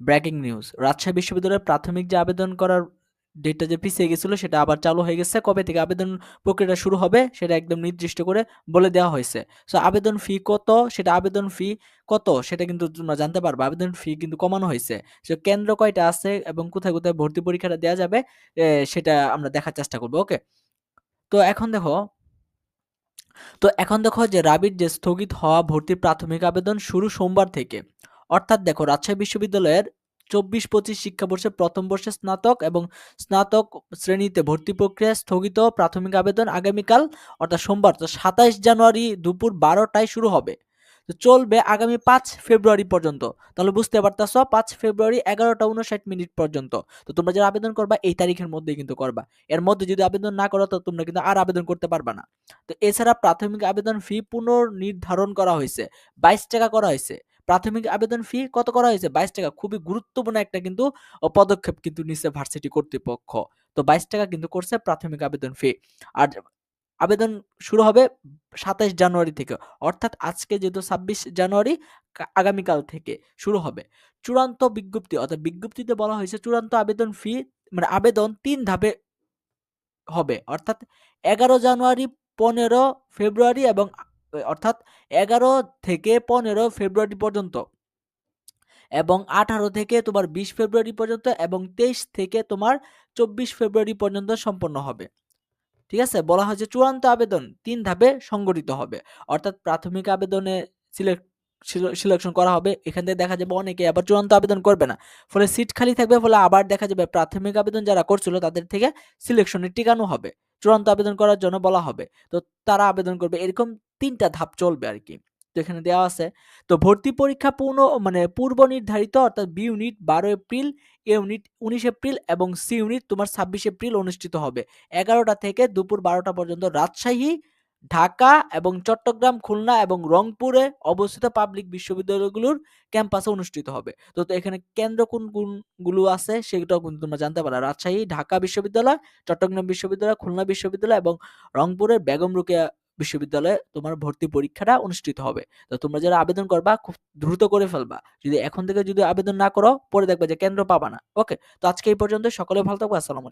Breaking news. Rajshahi বিশ্ববিদ্যালয়ের প্রাথমিক যে আবেদন করার ডেটটা যে পিছিয়ে গেছিল, সেটা আবার চালু হয়ে গেছে। কবে থেকে আবেদন প্রক্রিয়াটা শুরু হবে, সেটা একদম নির্দিষ্ট করে বলে দেওয়া হয়েছে। সো আবেদন ফি কত? সেটা আবেদন ফি কত? সেটা কিন্তু তোমরা জানতে পারবে। আবেদন ফি কিন্তু কমানো হয়েছে। সো কেন্দ্র কয়টা আছে এবং কোথায় কোথায় ভর্তি পরীক্ষাটা দেওয়া যাবে সেটা আমরা দেখার চেষ্টা করব। ওকে তো এখন দেখো, তো এখন দেখো যে রাবির যে স্থগিত হওয়া ভর্তি প্রাথমিক আবেদন শুরু সোমবার থেকে। অর্থাৎ দেখো, রাজশাহী বিশ্ববিদ্যালয়ের চব্বিশ পঁচিশ শিক্ষাবর্ষে প্রথম বর্ষে স্নাতক এবং স্নাতক শ্রেণীতে ভর্তি প্রক্রিয়া স্থগিত প্রাথমিক আবেদন আগামীকাল, অর্থাৎ সোমবার, তো সাতাইশ জানুয়ারি দুপুর বারোটায় শুরু হবে। তো চলবে আগামী পাঁচ ফেব্রুয়ারি পর্যন্ত। তাহলে বুঝতে পারতেছ, পাঁচ ফেব্রুয়ারি এগারোটা উনষাট মিনিট পর্যন্ত। তো তোমরা যারা আবেদন করবা, এই তারিখের মধ্যেই কিন্তু করবা। এর মধ্যে যদি আবেদন না করো, তো তোমরা কিন্তু আর আবেদন করতে পারবা না। তো এছাড়া প্রাথমিক আবেদন ফি পুনর্নির্ধারণ করা হয়েছে, বাইশ টাকা করা হয়েছে। প্রাথমিক আবেদন ফি কত করা হয়েছে? বাইশ টাকা। খুবই গুরুত্বপূর্ণ একটা কিন্তু পদক্ষেপ কিন্তু নিচ্ছে ভার্সিটি কর্তৃপক্ষ। তো বাইশ টাকা কিন্তু করছে প্রাথমিক আবেদন ফি আর আবেদন শুরু হবে সাতাইশ জানুয়ারি থেকে। অর্থাৎ আজকে যেহেতু ছাব্বিশ জানুয়ারি আগামীকাল থেকে শুরু হবে। চূড়ান্ত বিজ্ঞপ্তি, অর্থাৎ বিজ্ঞপ্তিতে বলা হয়েছে চূড়ান্ত আবেদন ফি মানে আবেদন তিন ধাপে হবে। অর্থাৎ এগারো জানুয়ারি, পনেরো ফেব্রুয়ারি এবং অর্থাৎ এগারো থেকে পনেরো ফেব্রুয়ারি পর্যন্ত এবং আঠারো থেকে তোমার বিশ ফেব্রুয়ারি পর্যন্ত এবং তেইশ থেকে তোমার চব্বিশ ফেব্রুয়ারি পর্যন্ত সম্পন্ন হবে। ঠিক আছে? বলা হয়েছে চূড়ান্ত আবেদন তিন ধাপে সংগঠিত হবে। অর্থাৎ প্রাথমিক আবেদনে সিলেক্ট সিলেকশন করা হবে। এখান থেকে দেখা যাবে অনেকে আবার চূড়ান্ত আবেদন করবে না। ফলে সিট খালি থাকবে, ফলে আবার দেখা যাবে প্রাথমিক আবেদন যারা করছিল তাদের থেকে সিলেকশনের টিকানো হবে। চূড়ান্ত আবেদন করার জন্য বলা হবে। তো তারা আবেদন করবে, এরকম তিনটা ধাপ চলবে আর কি তো এখানে দেওয়া আছে, তো ভর্তি পরীক্ষা পূর্ণ মানে পূর্ব নির্ধারিত, অর্থাৎ বি ইউনিট বারো এপ্রিল এ ইউনিট উনিশ এপ্রিল এবং সি ইউনিট তোমার ছাব্বিশ এপ্রিল অনুষ্ঠিত হবে। এগারোটা থেকে দুপুর বারোটা পর্যন্ত রাজশাহী ঢাকা এবং চট্টগ্রাম, খুলনা এবং রংপুরে অবস্থিত পাবলিক বিশ্ববিদ্যালয়গুলোর ক্যাম্পাসে অনুষ্ঠিত হবে। তো এখানে কেন্দ্র কোন কোনগুলো আছে সেটাও কিন্তু তোমরা জানতে পারো। রাজশাহী, ঢাকা বিশ্ববিদ্যালয়, চট্টগ্রাম বিশ্ববিদ্যালয়, খুলনা বিশ্ববিদ্যালয় এবং রংপুরের বেগম রোকেয়া বিশ্ববিদ্যালয়ে তোমার ভর্তি পরীক্ষাটা অনুষ্ঠিত হবে। তো, তোমরা যারা আবেদন করবা, খুব দ্রুত করে ফেলবা। যদি এখন থেকে যদি আবেদন না করো, পরে দেখবে যে কেন্দ্র পাবা না। ওকে? তো আজকে এই পর্যন্ত সকলে ভালো থাকব। আসসালামু